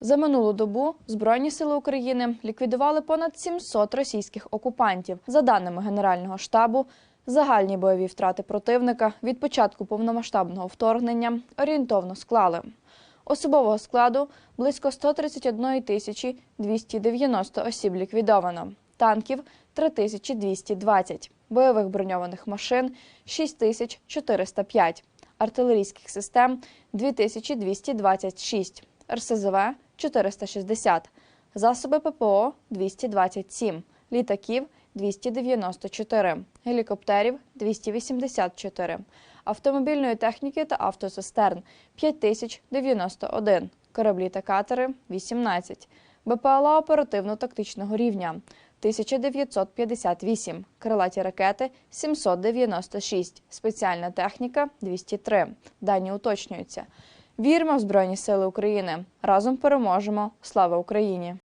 За минулу добу Збройні сили України ліквідували понад 700 російських окупантів. За даними Генерального штабу, загальні бойові втрати противника від початку повномасштабного вторгнення орієнтовно склали. Особового складу близько 131 тисячі 290 осіб ліквідовано, танків 3220, бойових броньованих машин 6405, артилерійських систем 2226, РСЗВ 460, засоби ППО 227, літаків 294, гелікоптерів 284, автомобільної техніки та автоцистерн 5091, кораблі та катери 18, БПЛА оперативно-тактичного рівня 1958, крилаті ракети 796, спеціальна техніка 203. Дані уточнюються. Віримо в Збройні Сили України. Разом переможемо. Слава Україні!